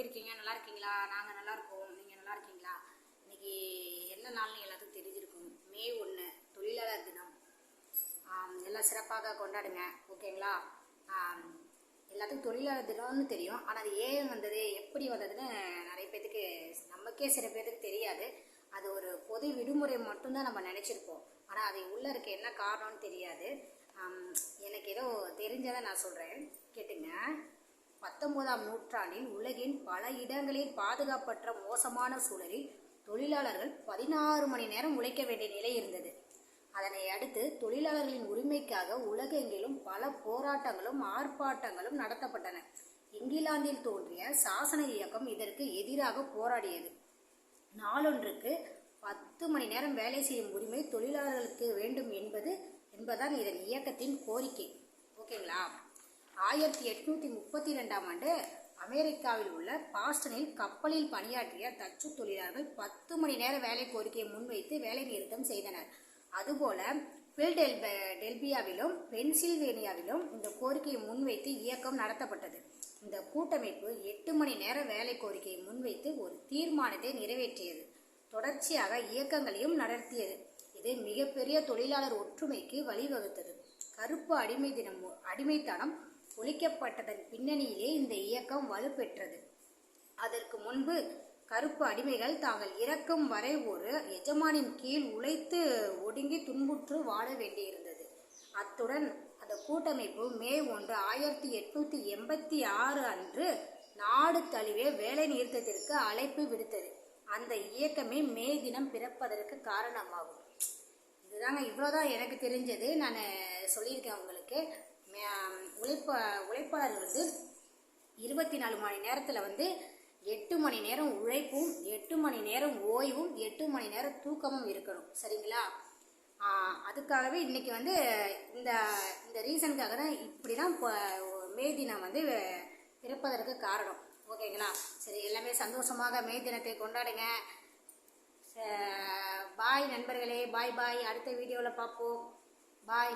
எப்படி இருக்கீங்க? நல்லா இருக்கீங்களா? நாங்கள் நல்லா இருக்கோம். நீங்கள் நல்லா இருக்கீங்களா? இன்னைக்கு என்ன நாள்னு எல்லாத்துக்கும் தெரிஞ்சிருக்கும். மே ஒன்று தொழிலாளர் தினம். எல்லாம் சிறப்பாக கொண்டாடுங்க. ஓகேங்களா? எல்லாத்துக்கும் தொழிலாளர் தினம்னு தெரியும். ஆனால் அது ஏன் வந்தது? எப்படி வந்ததுன்னு நிறைய பேத்துக்கு நமக்கே சில பேத்துக்கு தெரியாது. அது ஒரு பொது விடுமுறை மட்டும்தான் நம்ம நினச்சிருப்போம். ஆனால் அது உள்ளே இருக்க என்ன காரணம்னு தெரியாது. எனக்கு ஏதோ தெரிஞ்சதை நான் சொல்கிறேன் கேட்டுங்க. பத்தொன்பதாம் நூற்றாண்டில் உலகின் பல இடங்களில் பாதுகாப்பற்ற மோசமான சூழலில் தொழிலாளர்கள் பதினாறு மணி நேரம் உழைக்க வேண்டிய நிலை இருந்தது. அதனை அடுத்து தொழிலாளர்களின் உரிமைக்காக உலகெங்கிலும் பல போராட்டங்களும் ஆர்ப்பாட்டங்களும் நடத்தப்பட்டன. இங்கிலாந்தில் தோன்றிய சாசன இயக்கம் இதற்கு எதிராக போராடியது. நாளொன்றுக்கு பத்து மணி நேரம் வேலை செய்யும் உரிமை தொழிலாளர்களுக்கு வேண்டும் என்பது என்பதுதான் இதன் இயக்கத்தின் கோரிக்கை. ஓகேங்களா? ஆயிரத்தி எட்நூத்தி முப்பத்தி ரெண்டாம் ஆண்டு அமெரிக்காவில் உள்ள பாஸ்டனில் கப்பலில் பணியாற்றிய தச்சு தொழிலாளர்கள் பத்து மணி நேர வேலை கோரிக்கையை முன்வைத்து வேலை நிறுத்தம் செய்தனர். அதுபோல பில்டெல்ப டெல்பியாவிலும் பென்சில்வேனியாவிலும் இந்த கோரிக்கையை முன்வைத்து இயக்கம் நடத்தப்பட்டது. இந்த கூட்டமைப்பு எட்டு மணி நேர வேலை கோரிக்கையை முன்வைத்து ஒரு தீர்மானத்தை நிறைவேற்றியது. தொடர்ச்சியாக இயக்கங்களையும் நடத்தியது. இது மிகப்பெரிய தொழிலாளர் ஒற்றுமைக்கு வழிவகுத்தது. கருப்பு அடிமை தினம் அடிமைத்தனம் ஒழிக்கப்பட்டதன் பின்னணியிலே இந்த இயக்கம் வலுப்பெற்றது. அதற்கு முன்பு கருப்பு அடிமைகள் தாங்கள் இறக்கும் வரை ஒரு எஜமானின் கீழ் உழைத்து ஒடுங்கி துன்புற்று வாழ வேண்டியிருந்தது. அத்துடன் அந்த கூட்டமைப்பு மே ஒன்று ஆயிரத்தி எட்நூத்தி எண்பத்தி ஆறு அன்று நாடு தழுவிய வேலை நிறுத்தத்திற்கு அழைப்பு விடுத்தது. அந்த இயக்கமே மே தினம் பிறப்பதற்கு காரணமாகும். இதுதாங்க இவ்வளோதான் எனக்கு தெரிஞ்சது. நான் சொல்லியிருக்கேன் உங்களுக்கு. உழைப்ப உழைப்பாளர் வந்து இருபத்தி நாலு மணி நேரத்தில் வந்து எட்டு மணி நேரம் உழைப்பும் எட்டு மணி நேரம் ஓய்வும் எட்டு மணி நேரம் தூக்கமும் இருக்கணும். சரிங்களா? அதுக்காகவே இன்னைக்கு வந்து இந்த இந்த ரீசனுக்காக தான் இப்படி தான் இப்போ மே தினம் வந்து பிறப்பதற்கு காரணம். ஓகேங்களா? சரி எல்லாமே சந்தோஷமாக மே தினத்தை கொண்டாடுங்க. பாய் நண்பர்களே பாய் பாய். அடுத்த வீடியோவில் பார்ப்போம் பாய்.